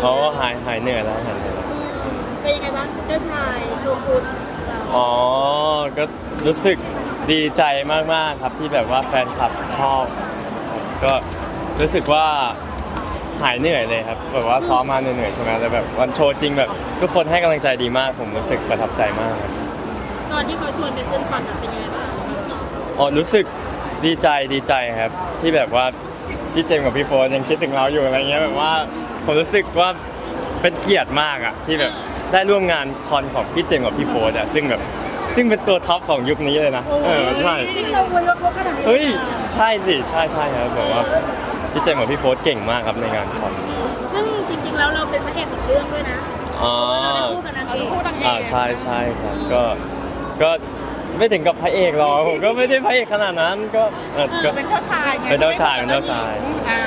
เขาก็หายหายเหนื่อยแล้วหายเหนื่อยแล้วเป็นยังไงบ้างเจ้าชายโชกุนเราอ๋อ ก็รู้สึกดีใจมากๆครับที่แบบว่าแฟนคลับชอบครับก็รู้สึกว่าหายเหนื่อยเลยครับแบบว่าซ้อมมาเหนื่อยๆใช่ไหมแล้วแบบวันโชว์จริงแบบ ทุกคนให้กำลังใจดีมาก ผมรู้สึกประทับใจมากครับตอนที่เขาชวนไปขึ้นคอนอะเป็นยังไงบ้างอ๋อรู้สึกดีใจดีใจครับ ที่แบบว่าพี่เจมส์กับพี่โฟนยังคิดถึงเราอยู่อะไรเงี้ยแบบว่า ผมรู้สึกว่าเป็นเกียรติมากอะที่แบบได้ร่วมงานคอนของพี่เจมส์กับพี่โฟนอะซึ่งแบบซึ่งเป็นตัวท็อปของยุคนี้เลยนะเออใช่นี่เราวนรถเขาขนาดนี้เฮ้ยใช่สิใช่ใช่ครับแบบว่าพี่เจมส์กับพี่โฟนเก่งมากครับในงานคอนซึ่งจริงๆแล้วเราเป็นพระเอกของเรื่องด้วยนะอ๋อเราได้คู่กับนางเอกคู่นางเอกอ่าใช่ใช่ครับก็ก็ไม่ถึงกับพระเอกหรอกผมก็ไม่ได้พระเอกขนาดนั้นก็เออก็เป็นเจ้าชายไงเป็นเจ้าชายเป็นเจ้าชายอ่า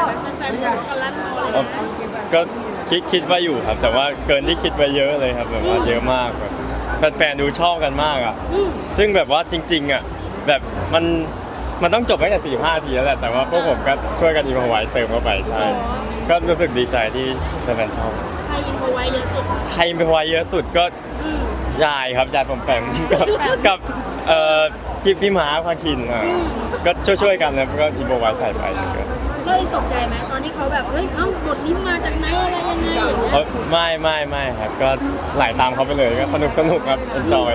กขนาดนั้นแฟนๆบอกกันลั่นคอเลยเอ่อนะก็คิดคิดว่าอยู่ครับ แต่ว่าเกินที่คิดไปเยอะเลยครับแบบว่าเยอะมากแบบแฟนๆดูชอบกันมากอะอืมซึ่งแบบว่าจริงๆอะแบบมันมันต้องจบตั้งแต่45นาทีแล้วแหละแต่ว่าพวกผมก็ช่วยกันอีกไว้เติมเข้าไปใช่ก็รู้สึกดีใจที่แฟนๆชอบใครอินโฟไว้เยอะสุดใครเป็นไว้เยอะสุดก็อืมยายครับยายผมแปมกับกับเอ่อพี่พี่หมาพาคินอะก็ช่วยๆกันแล้วก็อีโบไว้ถ่ายไปเฉยๆ เราเองตกใจไหมตอนที่เขาแบบเฮ้ยเอ้าบทนี้มาจากไหนอะไรยังไงอย่างเงี้ยเอ้ยไม่ไม่ไม่ครับ ก็ไหลตามเขาไปเลยก็สนุกสนุกครับ enjoy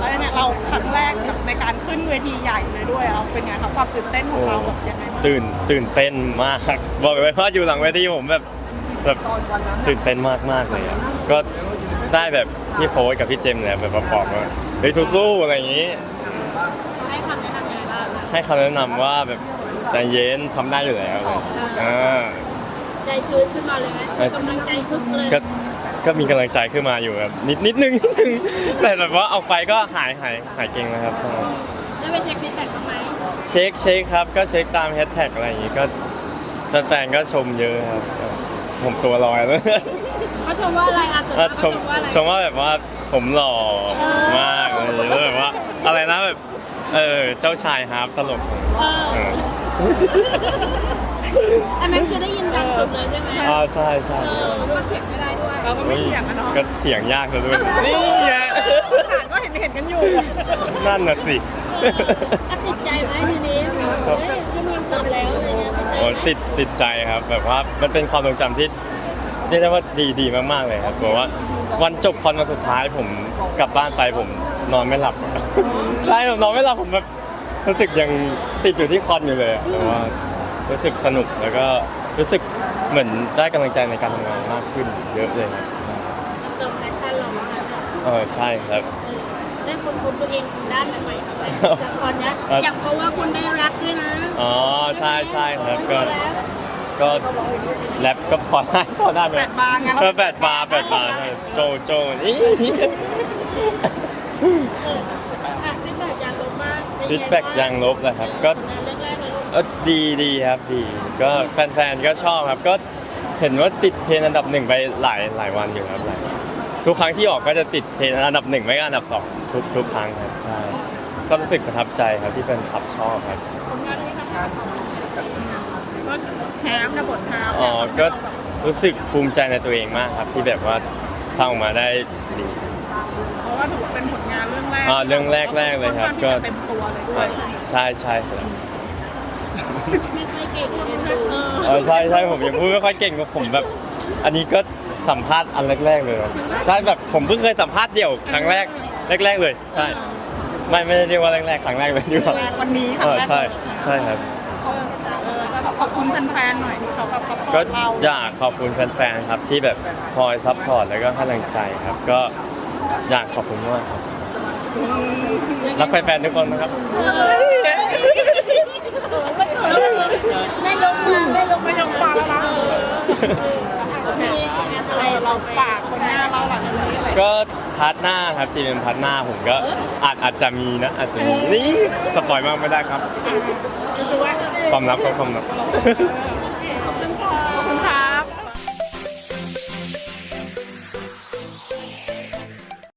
แล้วเนี่ยเราครั้งแรกแบบในการขึ้นเวทีใหญ่เลยด้วยเราเป็นไงครับความตื่นเต้นของเราแบบยังไงบ้างตื่นตื่นเต้นมาก บอกเลยว่าอยู่หลังเวทีผมแบบแบบตื่นเต้นมากมากเลยอะก็ได้แบบพี่โฟร์กับพี่เจมส์เนี่ยแบบมาบอกว่าเฮ้ยสู้ๆอะไรอย่างนี้เขาให้คำแนะนำยังไงบ้างคะให้คำแนะนำว่าแบบ ใจเย็นทำได้อยู่แล้วเลยอ่าใจชื้นขึ้นมาเลยไหมมีกำลังใจคึกเลยก็ก็มีกำลังใจขึ้นมาอยู่ครับนิดนิดนึงนิดนึงแต่แบบว่าเอาไปก็หายหายหายเก่งแล้วครับใช่ได้ไปเช็คฟีดแบ็กบ้างไหมเช็คเช็คครับก็เช็คตามแฮชแท็กอะไรอย่างงี้ก็แฟนๆก็ชมเยอะครับผมตัวลอยแล้วเขาชมว่าอะไรอะส่วนก็มากชเขามชมว่าอะไรชมว่าแบบว่าผมหล่อมากเลยแล้วแบบว่าอะไรนะแบบเออเจ้าชายฮาร์ปตลกเอเออออันนั้นคือได้ยินดังสุดเลยใช่ไหมอ่าใช่ใช่เออก็เถียงไม่ได้ด้วยเราก็ไม่เถียงกันเนาะก็เถียงยากซะด้วยนี่ไงผ่านก็เห็นเห็นกันอยู่นั่นน่ะสิอะติดใจไหมทีนี้เฮ้ยขึ้นคอนเสิร์ตแล้วอะไรเงี้ยโอ้ติดติดใจครับแบบว่ามันเป็นความทรงจำที่เรียกได้ว่าดีดีมากๆเลยครับเพราะว่าวันจบคอนวันสุดท้ายผมกลับบ้านไปผมนอนไม่หลับ ใช่ผมนอนไม่หลับผมแบบ รู้สึกยังติดอยู่ที่คอนอยู่เลยอะแต่ว่ารู้สึกสนุกแล้วก็รู้สึกเหมือนได้กำลังใจในการทำงานมากขึ้นเยอะเลยครับเติมแพชชั่นเรามากเลยเออใช่ครับได้คนพบตัวเองด้านใหม่ๆครับจากตอนเนี้ยครับ อย่างเพราะว่าคุณได้รักด้วยนะอ๋อใช่ใช่ครับก็ ก็แรปก็พอได้พอได้ไหมแปดบาร์ไง เออแปดบาร์แปดบาร์ใช่โจโจนี่อะฟีดแบ็กยางลบมาก ฟีดแบ็กยังลบเลยครับก็เรื่องแรกเลยลูกเออดีดีครับดีก็แฟนๆก็ชอบครับก็เห็นว่าติดเทรนด์อันดับหนึ่งไปหลายหลายวันอยู่ครับหลายวันทุกครั้งที่ออกก็จะติดเทรนด์อันดับหนึ่งไม่ก็อันดับสองทุกทุกครั้งครับใช่ก็รู้สึกประทับใจครับที่แฟนคลับชอบครับ ก็แฮมนะบทแฮมอ๋อ ก็รู้สึกภูมิใจในตัวเองมากครับที่แบบว่าทำออกมาได้ดีเพราะ ว่าถือว่าเป็นผลงานเรื่องแรกอ่าเรื่องแรกๆเลยครับ ก็ก็เต็มตัวเลยด้วยใช่ใช่ครับไม่ค่อยเก่งเรียนดูเออใช่ใช่ผมยังพูดไม่ค่อยเก่งกับผมแบบ อันนี้ก็สัมภาษณ์อันแรกๆเลยครับใช่แบบผมเพิ่งเคยสัมภาษณ์เดี่ยวครั้งแรกแรก ๆ เลย ใช่ ไม่ไม่ได้เรียกว่าแรกๆครั้งแรกเลยดีกว่าแรกวันนี้คเอรั้งอแรกใช่ใช่ครับเขาเออแล้วขอบคุณแฟนๆหน่อยที่เขาแบบซัพพอก็ร์ตเราอยากขอบคุณแฟนๆครับที่แบบคอยซัพพอร์ตแล้วก็ให้กำลังใจครับ ก็ อยากขอบคุณมากครับรักแฟนๆทุกคนนะครับไม่ลงมาไม่ลงไม่ยอมฟังแล้วนะมีงานอะไรเราฝากคนหน้าเราหลังจากนี้อะไรก็พาร์ทหน้าครับจีเป็นพาร์ทหน้าผมก็อาจอาจจะมีนะ อาจจะมีนี่สปอยมากไม่ได้ครับความลับครับความลับ